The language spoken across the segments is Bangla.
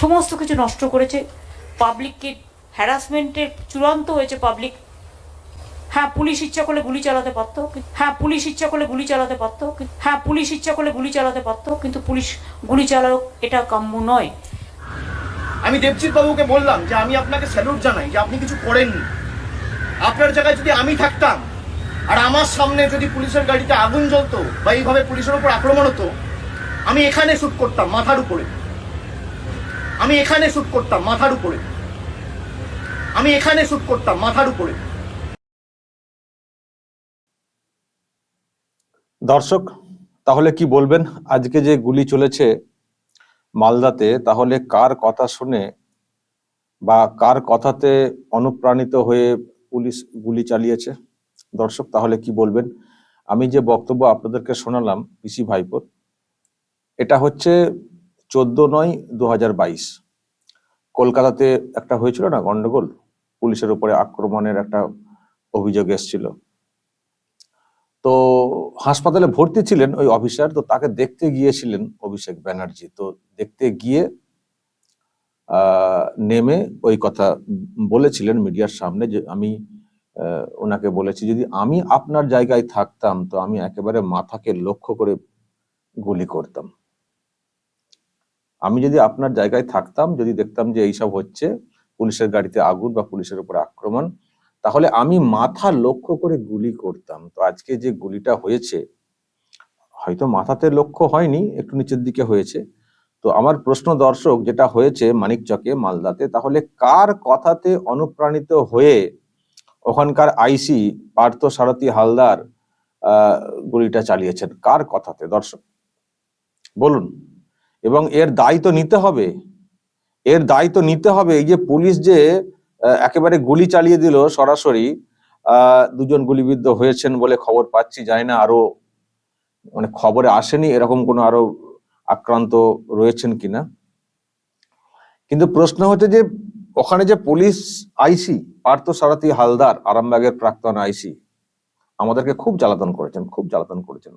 সমস্ত কিছু নষ্ট করেছে। পাবলিককে হ্যারাসমেন্টের চূড়ান্ত হয়েছে পাবলিক হ্যাঁ পুলিশ ইচ্ছা করলে গুলি চালাতে পারতো। হ্যাঁ পুলিশ ইচ্ছা করলে গুলি চালাতে পারতো। হ্যাঁ পুলিশ ইচ্ছা করলে গুলি চালাতে পারতো। কিন্তু পুলিশ গুলি চালাক এটা কাম্য নয়। আমি দেবজিৎ বাবুকে বললাম যে আমি আপনাকে স্যালুট জানাই যে আপনি কিছু করেননি। আপনার জায়গায় যদি আমি থাকতাম আর আমার সামনে যদি পুলিশের গাড়িতে আগুন জ্বলতো বা এইভাবে পুলিশের উপর আক্রমণ হতো, আমি এখানে শ্যুট করতাম মাথার উপরে। আমি এখানে শুট করতাম মাথার উপরে। আমি এখানে শুট করতাম মাথার উপরে। দর্শক, তাহলে কি বলবেন? আজকে যে গুলি চলেছে মালদাতে, তাহলে কার কথা শুনে বা কার কথাতে অনুপ্রাণিত হয়ে পুলিশ গুলি চালিয়েছে? দর্শক, তাহলে কি বলবেন? আমি যে বক্তব্য আপনাদেরকে শোনালাম পিসি ভাইপোর, এটা হচ্ছে চোদ্দ নয় দু হাজার বাইশ। কলকাতাতে একটা হয়েছিল না গন্ডগোল? পুলিশের উপরে আক্রমণের একটা অভিযোগ এসেছিল। তো হাসপাতালে ভর্তি ছিলেন ওই অফিসার, তো তাকে দেখতে গিয়েছিলেন অভিষেক ব্যানার্জি। তো দেখতে গিয়ে নেমে ওই কথা বলেছিলেন মিডিয়ার সামনে যে আমি ওনাকে বলেছি, যদি আমি আপনার জায়গায় থাকতাম, তো আমি একেবারে মাথাকে লক্ষ্য করে গুলি করতাম। আমি যদি আপনার জায়গায় থাকতাম, যদি দেখতাম যে এইসব হচ্ছে, পুলিশের গাড়িতে আগুন বা পুলিশের উপর আক্রমণ, তাহলে আমি মাথা লক্ষ্য করে গুলি করতাম। তো আজকে যে গুলিটা হয়েছে, হয়তো মাথাতে লক্ষ্য হয়নি, একটু নিচের দিকে হয়েছে। তো আমার প্রশ্ন দর্শক, যেটা হয়েছে মানিক চকে মালদাতে, তাহলে কার কথাতে অনুপ্রাণিত হয়ে ওখানকার আইসি পার্থ সারথী হালদার গুলিটা চালিয়েছেন? কার কথাতে? দর্শক, বলুন। এবং এর দায় তো নিতে হবে। এর দায় তো নিতে হবে এই যে পুলিশ যে একেবারে গুলি চালিয়ে দিল সরাসরি দুজন গুলিবিদ্ধ হয়েছেন বলে খবর পাচ্ছি, জানি না আরও মানে খবরে আসেনি এরকম কোনো আরও আক্রান্ত রয়েছেন কিনা। কিন্তু প্রশ্ন হচ্ছে যে, ওখানে যে পুলিশ আইসি, পার্থ সারথী হালদার, আরামবাগের প্রাক্তন আইসি, আমাদেরকে খুব জ্বালাতন করেছেন, খুব জ্বালাতন করেছেন।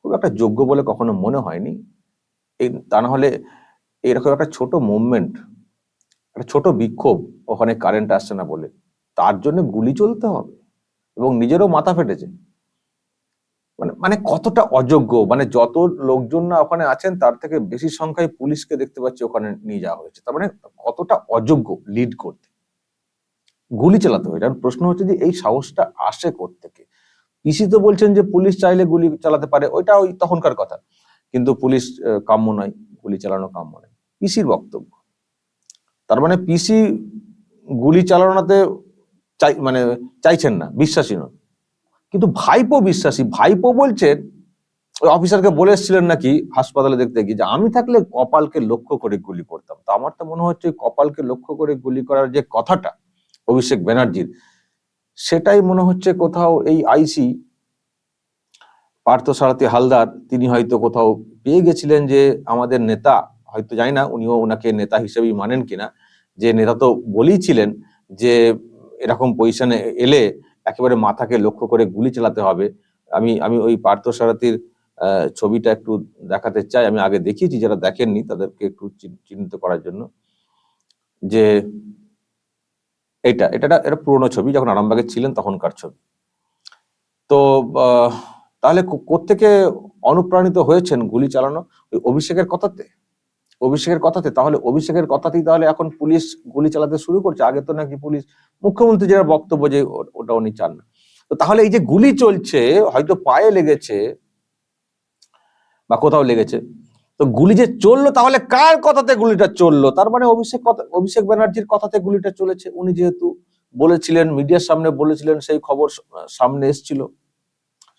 খুব একটা যোগ্য বলে কখনো মনে হয়নি। এই তা না হলে এরকম একটা ছোট মুভমেন্ট একটা ছোট বিক্ষোভ ওখানে কারেন্ট আসছে না বলে, তার জন্য গুলি চলতে হবে এবং নিজেরও মাথা ফেটেছে। মানে মানে কতটা অযোগ্য মানে যত লোকজন না ওখানে আছেন, তার থেকে বেশি সংখ্যায় পুলিশকে দেখতে পাচ্ছি ওখানে নিয়ে যাওয়া হয়েছে। তার মানে কতটা অযোগ্য লিড করতে। গুলি চালাতে হয়। কারণ প্রশ্ন হচ্ছে যে, এই সাহসটা আসে থেকে পিসি তো বলছেন যে, পুলিশ চাইলে গুলি চালাতে পারে, ওইটা ওই তখনকার কথা। কিন্তু পুলিশ কাম্য নয়, গুলি চালানো কাম্য নয়, পিসির বক্তব্য। তার মানে পিসি গুলি চালানোতে চাই মানে চাইছেন না, বিশ্বাসী নন। কিন্তু ভাইপো বিশ্বাসী, ভাইপো বলছেন ওই অফিসারকে বলে এসেছিলেন নাকি হাসপাতালে দেখতে গিয়ে যে আমি থাকলে কপালকে লক্ষ্য করে গুলি করতাম। তো আমার তো মনে হচ্ছে কপালকে লক্ষ্য করে গুলি করার যে কথাটা অভিষেক ব্যানার্জির, সেটাই মনে হচ্ছে কোথাও এই আইসি পার্থ সারথী হালদার তিনি হয়তো কোথাও পেয়ে গেছিলেন যে আমাদের নেতা হয়তো জানি না উনিও ওনাকে নেতা হিসেবেই মানেন কিনা। যে নেতা তো বলেই ছিলেন যে এরকম পজিশনে এলে একেবারে মাথাকে লক্ষ্য করে গুলি চালাতে হবে। আমি আমি ওই পার্থ সারথীর আহ, ছবিটা একটু দেখাতে চাই। আমি আগে দেখিয়েছি যারা দেখেননি তাদেরকে একটু চিহ্ন- চিহ্নিত করার জন্য। যে এটা এটা এটা পুরোনো ছবি যখন আরামবাগে ছিলেন তখনকার ছবি। তো তাহলে কোত্থেকে অনুপ্রাণিত হয়েছেন গুলি চালানো? ওই অভিষেকের কথাতে? অভিষেকের কথাতে? তাহলে অভিষেকের কথাতেই তাহলে এখন পুলিশ গুলি চালাতে শুরু করছে। আগে তো নাকি পুলিশ মুখ্যমন্ত্রী যারা বক্তব্য যে ওটা উনি চান না। তো তাহলে এই যে গুলি চলছে, হয়তো পায়ে লেগেছে বা কোথাও লেগেছে। তো গুলি যে চলল, তাহলে কার কথাতে গুলিটা চলল? তার মানে অভিষেক কথা, অভিষেক ব্যানার্জির কথাতে গুলিটা চলেছে। উনি যেহেতু বলেছিলেন, মিডিয়ার সামনে বলেছিলেন, সেই খবর সামনে এসছিল।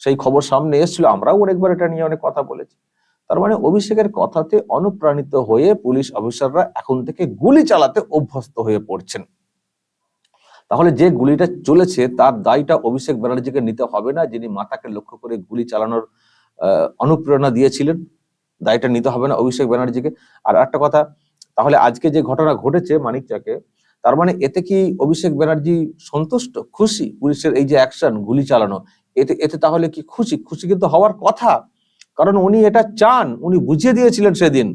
সেই খবর সামনে এসছিল, আমরাও অনেকবার এটা নিয়ে অনেক কথা বলেছি। তার মানে অভিষেকের কথাতে অনুপ্রাণিত হয়ে পুলিশ অফিসাররা এখন থেকে গুলি চালাতে অভ্যস্ত হয়ে পড়ছেন। তাহলে যে গুলিটা চলেছে, তার দায়টা অভিষেক ব্যানার্জিকে নিতে হবে না, যিনি মাতাকে লক্ষ্য করে গুলি চালানোর অনুপ্রেরণা দিয়েছিলেন। দায়টা নিতে হবে না অভিষেক ব্যানার্জিকে। আর একটা কথা, তাহলে আজকে যে ঘটনা ঘটেছে মানিকচাকে, তার মানে এতে কি অভিষেক ব্যানার্জি সন্তুষ্ট, খুশি পুলিশের এই যে অ্যাকশন, গুলি চালানো এতে এতে তাহলে কি খুশি? খুশি কিন্তু হওয়ার কথা। কারণ উনি এটা চান, উনি বুঝিয়ে দিয়েছিলেন সেদিন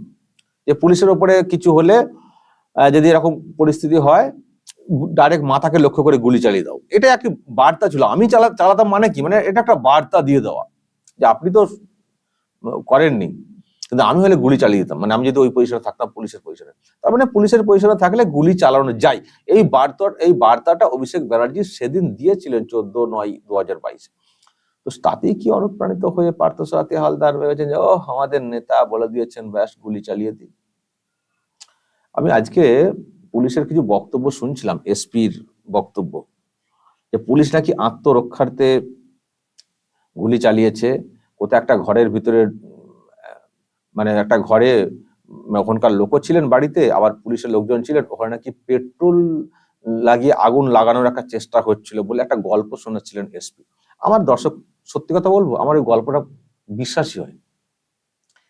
যে পুলিশের ওপরে কিছু হলে যদি এরকম পরিস্থিতি হয় ডাইরেক্ট মাথাকে লক্ষ্য করে গুলি চালিয়ে দাও। এটা একটি বার্তা ছিল। আমি চালা, চালাতাম মানে কি? মানে এটা একটা বার্তা দিয়ে দেওয়া। যে আপনি তো করেননি। কিন্তু আমি হলে গুলি চালিয়ে দিতাম। মানে আমি যদি ওই পজিশনে থাকতাম, পুলিশের পজিশনে তার মানে পুলিশের পজিশনে থাকলে গুলি চালানো যায়। এই বার্তা এই বার্তাটা অভিষেক ব্যানার্জি সেদিন দিয়েছিলেন চোদ্দ নয় দু হাজার বাইশে। তাতেই কি অনুপ্রাণিত হয়ে পার্থসারথী হালদার ভেবেছেন যে ও আমাদের নেতা বলে দিয়েছেন ব্যাস, গুলি চালিয়ে দিই আমি আজকে পুলিশের কিছু বক্তব্য শুনছিলাম, এসপির বক্তব্য, যে পুলিশ নাকি আত্মরক্ষার্থে গুলি চালিয়েছে কোথাও একটা ঘরের ভিতরে মানে একটা ঘরে ওখানকার লোকও ছিলেন বাড়িতে, আবার পুলিশের লোকজন ছিলেন, ওখানে নাকি পেট্রোল লাগিয়ে আগুন লাগানোর একটা চেষ্টা হচ্ছিল বলে একটা গল্প শোনাচ্ছিলেন এসপি। আমার দর্শক সত্যি কথা বলব? আমার ওই গল্পটা বিশ্বাসই হয়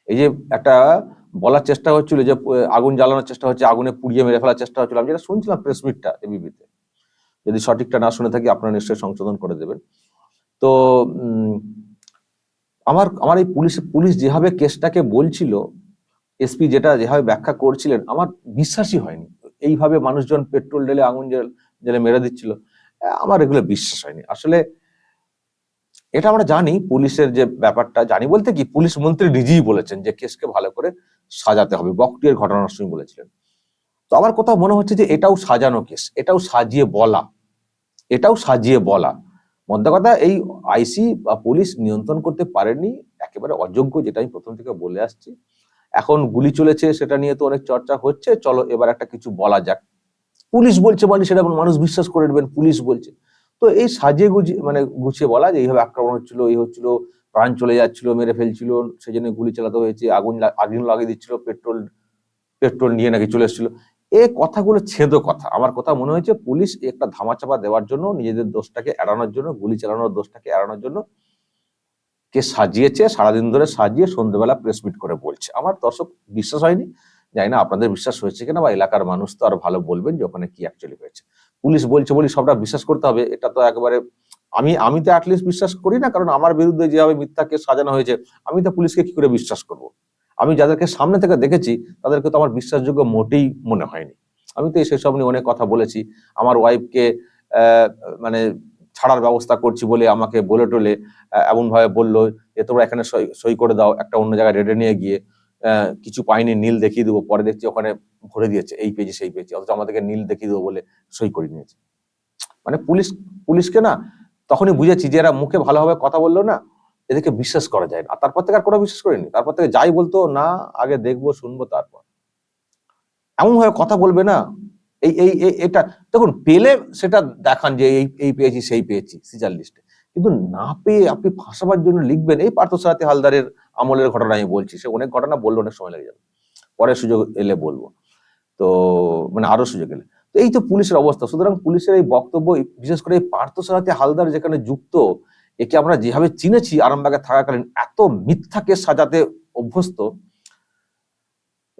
এই যে একটা বলার চেষ্টা হচ্ছিল যে, আগুন জ্বালানোর চেষ্টা হচ্ছে, আগুনে পুড়িয়ে মেরে ফেলার চেষ্টা হচ্ছিল। আমি যেটা শুনছিলাম প্রেস মিটটা এবিপিতে যদি সঠিকটা না শুনে থাকি, আপনারা নিশ্চয়ই সংশোধন করে দেবেন। তো আমার আমার এই পুলিশ পুলিশ যেভাবে কেসটাকে বলছিল এসপি যেটা যেভাবে ব্যাখ্যা করছিলেন, আমার বিশ্বাসই হয়নি। এইভাবে মানুষজন পেট্রোল ঢেলে আগুন জেলে মেরে দিচ্ছিল আমার এগুলো বিশ্বাস হয়নি। আসলে এটা আমরা জানি, পুলিশের যে ব্যাপারটা, জানি বলতে কি, পুলিশ মন্ত্রী নিজেই বলেছেন যে কেসকে ভালো করে সাজাতে হবে বকটির ঘটনার সময় বলেছিলেন। তো আমার কোথাও মনে হচ্ছে যে এটাও সাজানো কেস, এটাও সাজিয়ে বলা, এটাও সাজিয়ে বলা। মধ্যে কথা, এই আইসি বা পুলিশ নিয়ন্ত্রণ করতে পারেনি, একেবারে অযোগ্য, যেটা আমি প্রথম থেকে বলে আসছি। এখন গুলি চলেছে, সেটা নিয়ে তো অনেক চর্চা হচ্ছে, চলো এবার একটা কিছু বলা যাক। পুলিশ বলছে মানে সেটা মানুষ বিশ্বাস করে নেবেন, পুলিশ বলছে। তো এই সাজিয়ে গুছিয়ে মানে গুছিয়ে বলা যে এইভাবে আক্রমণ হচ্ছিল, এই হচ্ছিল, প্রাণ চলে যাচ্ছিল, মেরে ফেলছিল সেই জন্য গুলি চালাতে হয়েছে, আগুন আগুন লাগিয়ে দিচ্ছিল, পেট্রোল পেট্রোল নিয়ে নাকি চলে এসেছিল। এই কথাগুলো ছেদ কথা। আমার কথা মনে হয়েছে পুলিশ একটা ধামাচাপা দেওয়ার জন্য, নিজেদের দোষটাকে এড়ানোর জন্য, গুলি চালানোর দোষটাকে এড়ানোর জন্য কে সাজিয়েছে, সারাদিন ধরে সাজিয়ে সন্ধ্যেবেলা প্রেস মিট করে বলছে। আমার দর্শক বিশ্বাস হয়নি, জানি না আপনাদের বিশ্বাস হয়েছে কিনা বা এলাকার মানুষ তো আর ভালো বলবেন যে ওখানে কি অ্যাকচুয়ালি হয়েছে। পুলিশ বলছে বলি সবটা বিশ্বাস করতে হবে, এটা তো একেবারে আমি আমি তো অ্যাটলিস্ট বিশ্বাস করি না, কারণ আমার বিরুদ্ধে যেভাবে মিথ্যা কেস সাজানো হয়েছে, আমি তো পুলিশকে কি করে বিশ্বাস করব? আমি যাদেরকে সামনে থেকে দেখেছি, তাদেরকে তো আমার বিশ্বাসযোগ্য মোটেই মনে হয়নি। আমি তো সেসব নিয়ে অনেক কথা বলেছি, আমার ওয়াইফকে মানে ছাড়ার ব্যবস্থা করছি বলে আমাকে বলে টলে এমন ভাবে বলল যে, তোমরা এখানে সই করে দাও, একটা অন্য জায়গায় রেডে নিয়ে গিয়ে। কিছু পাইনি, নীল দেখিয়ে দেবো, পরে দেখছি ওখানে ভরে দিয়েছে, এই পেজে সেই পেজে অথচ আমাদেরকে নীল দেখিয়ে দেবো বলে সই করে নিয়েছে। মানে পুলিশ, পুলিশকে না তখনই বুঝেছি যে এরা মুখে ভালোভাবে কথা বলল না এদেরকে বিশ্বাস করা যায় না। আর তারপর থেকে আর কোনো বিশ্বাস করিনি। তারপর থেকে যাই বলতো, না, আগে দেখব, শুনব, তারপর। এমন ভাবে কথা বলবে না এই, এই- এটা, দেখুন, পেলে সেটা দেখান যে এই এই পেয়েছি, সেই পেয়েছি, সিজার লিস্টে। কিন্তু না পেয়ে আপনি ফাঁসাবার জন্য লিখবেন, এই পার্থসারথী হালদারের আমলের ঘটনা আমি বলছি। সে অনেক ঘটনা বললে অনেক সময় লেগে যাবে। পরে সুযোগ এলে বলব। তো মানে আরও সুযোগ এলে। তো এই তো পুলিশের অবস্থা। সুতরাং পুলিশের এই বক্তব্য বিশেষ করে এই পার্থসারথী হালদার যেখানে যুক্ত, একে আমরা যেভাবে চিনেছি, আরামবাগে থাকাকালীন, এত মিথ্যা কেস সাজাতে অভ্যস্ত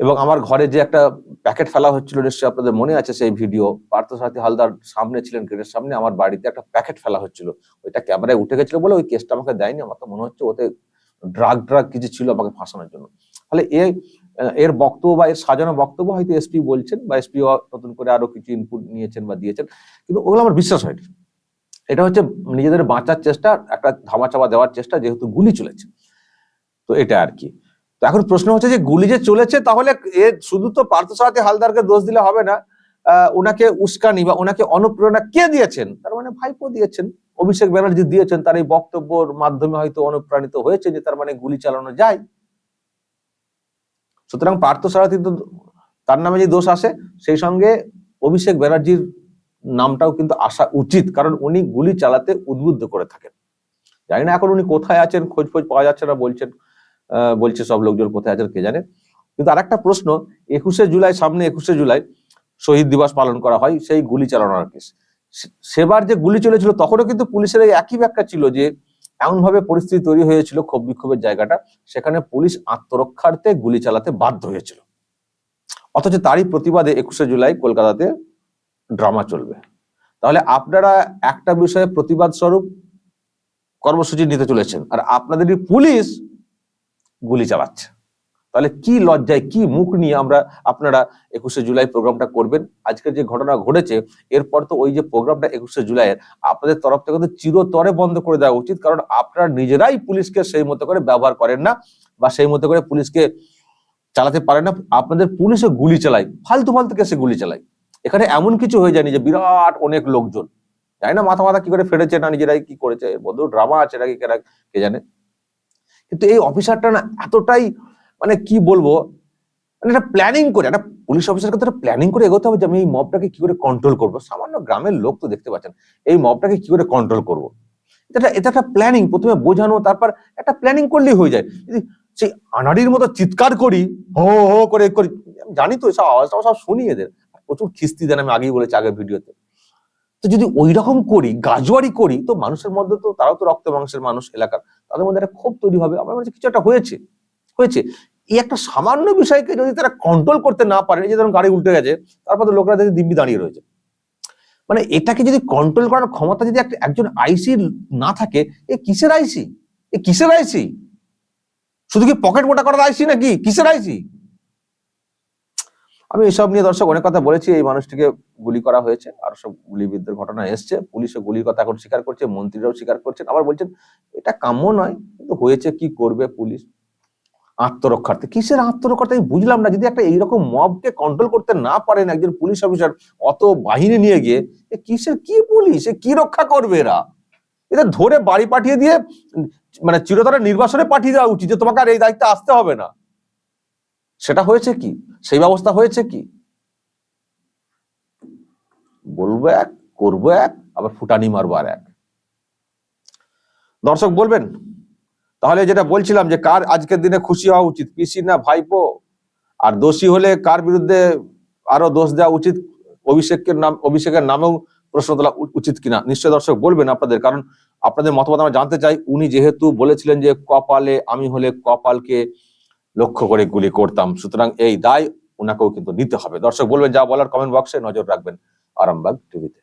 এবং আমার ঘরে যে একটা প্যাকেট ফেলা হচ্ছিল নিশ্চয়ই আপনাদের মনে আছে সেই ভিডিও, পার্থসারথী হালদার সামনে ছিলেন গেটের সামনে, আমার বাড়িতে একটা প্যাকেট ফেলা হচ্ছিল। ওইটা ক্যামেরায় উঠে গেছিল বলে ওই কেসটা আমাকে দেয়নি। আমার তো মনে হচ্ছে ওতে ড্রাগ ড্রাগ কিছু ছিল আমাকে ফাঁসানোর জন্য। ফলে এ, এর বক্তব্য বা এর সাজানো বক্তব্য হয়তো এসপি বলছেন বা এসপি নতুন করে আরও কিছু ইনপুট নিয়েছেন বা দিয়েছেন, কিন্তু ওগুলো আমার বিশ্বাস হয়নি। এটা হচ্ছে নিজেদের বাঁচার চেষ্টা, একটা ধামাচাপা দেওয়ার চেষ্টা, যেহেতু গুলি চলেছে। তো এটা আর কি। এখন প্রশ্ন হচ্ছে যে গুলি যে চলেছে, তাহলে এ শুধু তো পার্থসারথী হালদারকে দোষ দিলে হবে না ওনাকে উস্কানি বা ওনাকে অনুপ্রেরণা কে দিয়েছেন? তার মানে ভাইপো দিয়েছেন। অভিষেক ব্যানার্জি দিয়েছেন, তার এই বক্তব্যর মাধ্যমে হয়তো অনুপ্রাণিত হয়েছে যে তার মানে গুলি চালানো যায়। সুতরাং পার্থসারথী তো তার নামে যে দোষ আসে, সেই সঙ্গে অভিষেক ব্যানার্জির নামটাও কিন্তু আসা উচিত, কারণ উনি গুলি চালাতে উদ্বুদ্ধ করে থাকেন। জানি না এখন উনি কোথায় আছেন খোঁজ খোঁজ পাওয়া যাচ্ছে না, বলছেন। বলছে সব লোকজন কোথায় আছেন কে জানে। কিন্তু আর একটা প্রশ্ন, একুশে জুলাই, সামনে একুশে জুলাই শহীদ দিবস পালন করা হয় সেই গুলি চালানোর কেস। সেবার যে গুলি চলেছিল, তখনও কিন্তু পুলিশের একই ব্যাখ্যা ছিল যে, এমনভাবে পরিস্থিতি তৈরি হয়েছিল ক্ষোভ বিক্ষোভের জায়গাটা, সেখানে পুলিশ আত্মরক্ষার্থে গুলি চালাতে বাধ্য হয়েছিল। অথচ তারই প্রতিবাদে একুশে জুলাই কলকাতাতে ড্রামা চলবে। তাহলে আপনারা একটা বিষয়ে প্রতিবাদ স্বরূপ কর্মসূচি নিতে চলেছেন, আর আপনাদেরই পুলিশ গুলি চালাচ্ছে। তাহলে কি লজ্জায়, কি মুখ নিয়ে আমরা আপনারা একুশে জুলাই প্রোগ্রামটা করবেন? আজকের যে ঘটনা ঘটেছে, এরপর তো ওই যে প্রোগ্রামটা একুশে জুলাইয়ের, আপনাদের তরফ থেকে চিরতরে বন্ধ করে দেওয়া উচিত, কারণ আপনারা নিজেরাই পুলিশকে সেই মতো করে ব্যবহার করেন না বা সেই মতো করে পুলিশকে চালাতে পারে না। আপনাদের পুলিশে গুলি চালায়, ফালতু ফালতু কেসে গুলি চালায়। এখানে এমন কিছু হয়ে যায়নি যে বিরাট অনেক লোকজন। জানি না মাথা মাথা কি করে ফেটেছে না নিজেরাই কি করেছে বন্ধু ড্রামা আছে নাকি কে জানে? কিন্তু এই অফিসারটা না এতটাই মানে কি বলব মানে একটা প্ল্যানিং করে, একটা পুলিশ অফিসারকে তো প্ল্যানিং করে এগোতে হবে যে আমি এই মবটাকে কি করে কন্ট্রোল করব। সামান্য গ্রামের লোক তো দেখতে পাচ্ছেন, এই মবটাকে কি করে কন্ট্রোল করব? এটা এটা একটা প্ল্যানিং প্রথমে বোঝানো, তারপর একটা প্ল্যানিং করলেই হয়ে যায়। যদি সেই আনাড়ির মতো চিৎকার করি, হো হো করে, করি জানি তো এসব আওয়াজটা, সব শুনি এদের। প্রচুর খিস্তি দেন আমি আগেই বলেছি আগের ভিডিওতে। তো যদি ওই রকম করি, গাজোয়ারি করি, তো মানুষের মধ্যে তো, তারাও তো রক্ত মাংসের মানুষ এলাকার। তাদের মধ্যে একটা ক্ষোভ তৈরি হবে। আমার মনে কিছু একটা হয়েছে হয়েছে। এই একটা সামান্য বিষয়কে যদি তারা কন্ট্রোল করতে না পারে, এই যে ধরুন গাড়ি উল্টে গেছে, তারপর তো লোকরা দেখে দিব্যি দাঁড়িয়ে রয়েছে। মানে এটাকে যদি কন্ট্রোল করার ক্ষমতা যদি একটা, একজন আইসি না থাকে, এ কিসের আইসি এ কিসের আইসি শুধু কি পকেট মোটা করার আইসি নাকি? কিসের আইসি আমি এসব নিয়ে দর্শক অনেক কথা বলেছি, এই মানুষটিকে গুলি করা হয়েছে, আর সব গুলিবিদ্ধের ঘটনা এসছে, পুলিশও গুলির কথা এখন স্বীকার করছে, মন্ত্রীরাও স্বীকার করছেন, আবার বলছেন, এটা কাম্য নয়, কিন্তু হয়েছে কি করবে পুলিশ? আত্মরক্ষার্থে, কিসের আত্মরক্ষার্থে? আমি বুঝলাম না, যদি একটা এইরকম মবকে কন্ট্রোল করতে না পারেন একজন পুলিশ অফিসার অত বাহিনী নিয়ে গিয়ে, এ কিসের কি পুলিশ? এ কি রক্ষা করবে এরা? এদের ধরে বাড়ি পাঠিয়ে দিয়ে মানে চিরতরে নির্বাসনে পাঠিয়ে দেওয়া উচিত, যে তোমাকে আর এই দায়িত্বে আসতে হবে না। সেটা হয়েছে কি? সেই ব্যবস্থা হয়েছে কি? বলব এক, করব এক, আবার ফুটানি মারবো আর এক। দর্শক বলবেন, তাহলে যেটা বলছিলাম যে কার আজকের দিনে খুশি হওয়া উচিত, পিসি না ভাইপো? আর দোষী হলে কার বিরুদ্ধে আরও দোষ দেওয়া উচিত? অভিষেকের নাম, অভিষেকের নামেও প্রশ্ন তোলা উচিত কিনা? নিশ্চয় দর্শক বলবেন আপনাদের, কারণ আপনাদের মতামত আমরা জানতে চাই। উনি যেহেতু বলেছিলেন যে কপালে আমি হলে কপালকে লক্ষ্য করে গুলি করতাম। সুতরাং এই দায় ওনাকেও কিন্তু নিতে হবে। দর্শক, বলবেন যা বলার কমেন্ট বক্সে নজর রাখবেন আরামবাগ টিভিতে